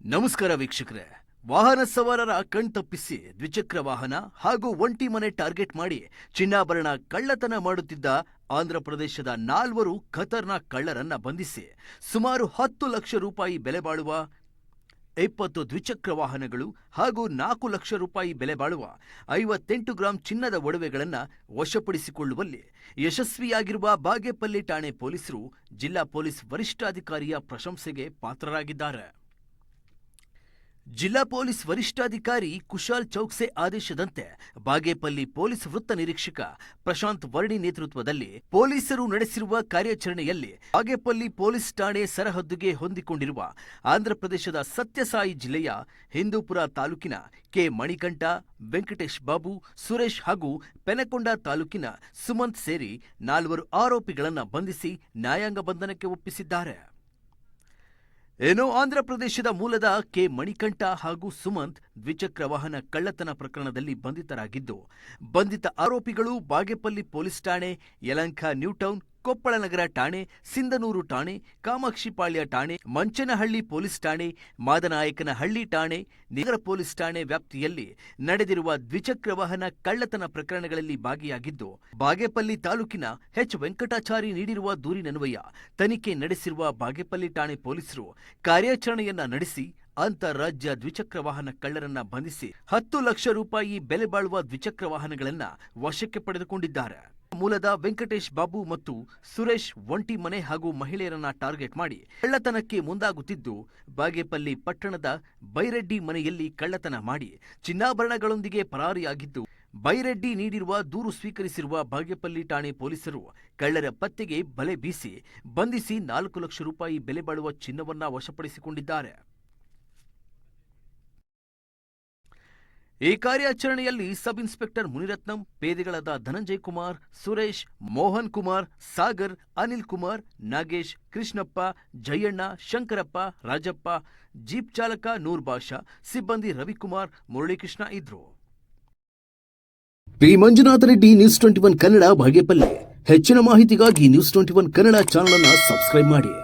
ನಮಸ್ಕಾರ ವೀಕ್ಷಕರೇ. ವಾಹನ ಸವಾರರ ಕಣ್ತಪ್ಪಿಸಿ ದ್ವಿಚಕ್ರ ವಾಹನ ಹಾಗೂ ಒಂಟಿ ಮನೆ ಟಾರ್ಗೆಟ್ ಮಾಡಿ ಚಿನ್ನಾಭರಣ ಕಳ್ಳತನ ಮಾಡುತ್ತಿದ್ದ ಆಂಧ್ರಪ್ರದೇಶದ ನಾಲ್ವರು ಖತರ್ನಾಕ್ ಕಳ್ಳರನ್ನ ಬಂಧಿಸಿ ಸುಮಾರು ಹತ್ತು ಲಕ್ಷ ರೂಪಾಯಿ ಬೆಲೆ ಬಾಳುವ ಇಪ್ಪತ್ತು ದ್ವಿಚಕ್ರ ವಾಹನಗಳು ಹಾಗೂ ನಾಲ್ಕು ಲಕ್ಷ ರೂಪಾಯಿ ಬೆಲೆ ಬಾಳುವ ಐವತ್ತೆಂಟು ಗ್ರಾಂ ಚಿನ್ನದ ಒಡವೆಗಳನ್ನು ವಶಪಡಿಸಿಕೊಳ್ಳುವಲ್ಲಿ ಯಶಸ್ವಿಯಾಗಿರುವ ಬಾಗೇಪಲ್ಲಿ ಠಾಣೆ ಪೊಲೀಸರು ಜಿಲ್ಲಾ ಪೊಲೀಸ್ ವರಿಷ್ಠಾಧಿಕಾರಿಯ ಪ್ರಶಂಸೆಗೆ ಪಾತ್ರರಾಗಿದ್ದಾರೆ. ಜಿಲ್ಲಾ ಪೊಲೀಸ್ ವರಿಷ್ಠಾಧಿಕಾರಿ ಕುಶಾಲ್ ಚೌಕ್ಸೆ ಆದೇಶದಂತೆ ಬಾಗೇಪಲ್ಲಿ ಪೊಲೀಸ್ ವೃತ್ತ ನಿರೀಕ್ಷಕ ಪ್ರಶಾಂತ್ ವರ್ಣಿ ನೇತೃತ್ವದಲ್ಲಿ ಪೊಲೀಸರು ನಡೆಸಿರುವ ಕಾರ್ಯಾಚರಣೆಯಲ್ಲಿ ಬಾಗೇಪಲ್ಲಿ ಪೊಲೀಸ್ ಠಾಣೆ ಸರಹದ್ದುಗೆ ಹೊಂದಿಕೊಂಡಿರುವ ಆಂಧ್ರಪ್ರದೇಶದ ಸತ್ಯಸಾಯಿ ಜಿಲ್ಲೆಯ ಹಿಂದೂಪುರ ತಾಲೂಕಿನ ಕೆ ಮಣಿಕಂಠ, ವೆಂಕಟೇಶ್ ಬಾಬು, ಸುರೇಶ್ ಹಾಗೂ ಪೆನಕೊಂಡ ತಾಲೂಕಿನ ಸುಮಂತ್ ಸೇರಿ ನಾಲ್ವರು ಆರೋಪಿಗಳನ್ನು ಬಂಧಿಸಿ ನ್ಯಾಯಾಂಗ ಬಂಧನಕ್ಕೆ ಒಪ್ಪಿಸಿದ್ದಾರೆ. ಏನೋ ಆಂಧ್ರಪ್ರದೇಶದ ಮೂಲದ ಕೆ. ಮಣಿಕಂಠ ಹಾಗೂ ಸುಮಂತ್ ದ್ವಿಚಕ್ರ ವಾಹನ ಕಳ್ಳತನ ಪ್ರಕರಣದಲ್ಲಿ ಬಂಧಿತರಾಗಿದ್ದು, ಬಂಧಿತ ಆರೋಪಿಗಳು ಬಾಗೇಪಲ್ಲಿ ಪೊಲೀಸ್ ಠಾಣೆ, ಯಲಂಕ ನ್ಯೂಟೌನ್ ಕೊಪ್ಪಳ ನಗರ ಠಾಣೆ, ಸಿಂಧನೂರು ಠಾಣೆ ಕಾಮಾಕ್ಷಿಪಾಳ್ಯ ಠಾಣೆ, ಮಂಚನಹಳ್ಳಿ ಪೊಲೀಸ್ ಠಾಣೆ, ಮಾದನಾಯಕನಹಳ್ಳಿ ಠಾಣೆ, ನಗರ ಪೊಲೀಸ್ ಠಾಣೆ ವ್ಯಾಪ್ತಿಯಲ್ಲಿ ನಡೆದಿರುವ ದ್ವಿಚಕ್ರ ವಾಹನ ಕಳ್ಳತನ ಪ್ರಕರಣಗಳಲ್ಲಿ ಭಾಗಿಯಾಗಿದ್ದು, ಬಾಗೇಪಲ್ಲಿ ತಾಲೂಕಿನ ಎಚ್ ವೆಂಕಟಾಚಾರಿ ನೀಡಿರುವ ದೂರಿನನ್ವಯ ತನಿಖೆ ನಡೆಸಿರುವ ಬಾಗೇಪಲ್ಲಿ ಠಾಣೆ ಪೊಲೀಸರು ಕಾರ್ಯಾಚರಣೆಯನ್ನ ನಡೆಸಿ, ಅಂತಾರಾಜ್ಯ ದ್ವಿಚಕ್ರ ವಾಹನ ಕಳ್ಳರನ್ನ ಬಂಧಿಸಿ ಹತ್ತು ಲಕ್ಷ ರೂಪಾಯಿ ಬೆಲೆ ಬಾಳುವ ದ್ವಿಚಕ್ರ ವಾಹನಗಳನ್ನ ವಶಕ್ಕೆ ಪಡೆದುಕೊಂಡಿದ್ದಾರೆ. ಮೂಲದ ವೆಂಕಟೇಶ್ ಬಾಬು ಮತ್ತು ಸುರೇಶ್ ಒಂಟಿ ಮನೆ ಹಾಗೂ ಮಹಿಳೆಯರನ್ನ ಟಾರ್ಗೆಟ್ ಮಾಡಿ ಕಳ್ಳತನಕ್ಕೆ ಮುಂದಾಗುತ್ತಿದ್ದು, ಬಾಗೇಪಲ್ಲಿ ಪಟ್ಟಣದ ಬೈರೆಡ್ಡಿ ಮನೆಯಲ್ಲಿ ಕಳ್ಳತನ ಮಾಡಿ ಚಿನ್ನಾಭರಣಗಳೊಂದಿಗೆ ಪರಾರಿಯಾಗಿದ್ದು, ಬೈರೆಡ್ಡಿ ನೀಡಿರುವ ದೂರು ಸ್ವೀಕರಿಸಿರುವ ಬಾಗೇಪಲ್ಲಿ ಠಾಣೆ ಪೊಲೀಸರು ಕಳ್ಳರ ಪತ್ತೆಗೆ ಬಲೆ ಬೀಸಿ ಬಂಧಿಸಿ ನಾಲ್ಕು ಲಕ್ಷ ರೂಪಾಯಿ ಬೆಲೆ ಬಾಳುವ ಚಿನ್ನವನ್ನ ವಶಪಡಿಸಿಕೊಂಡಿದ್ದಾರೆ. ಈ ಕಾರ್ಯಾಚರಣೆಯಲ್ಲಿ ಸಬ್ ಇನ್ಸ್ಪೆಕ್ಟರ್ ಮುನಿರತ್ನಂ, ಪೇದೆಗಳಾದ ಧನಂಜಯ್ ಕುಮಾರ್, ಸುರೇಶ್, ಮೋಹನ್ ಕುಮಾರ್, ಸಾಗರ್, ಅನಿಲ್ ಕುಮಾರ್, ನಾಗೇಶ್, ಕೃಷ್ಣಪ್ಪ, ಜಯಣ್ಣ, ಶಂಕರಪ್ಪ, ರಾಜಪ್ಪ, ಜೀಪ್ ಚಾಲಕ ನೂರ್ ಬಾಷಾ, ಸಿಬ್ಬಂದಿ ರವಿಕುಮಾರ್, ಮುರಳೀಕೃಷ್ಣ ಇದ್ರು. P. Manjunatha Reddy, news twenty one Kannada Bhagyapalle ಹೆಚ್ಚಿನ ಮಾಹಿತಿಗಾಗಿ news twenty one Kannada channel ಅನ್ನು ಸಬ್ಸ್ಕ್ರೈಬ್ ಮಾಡಿ.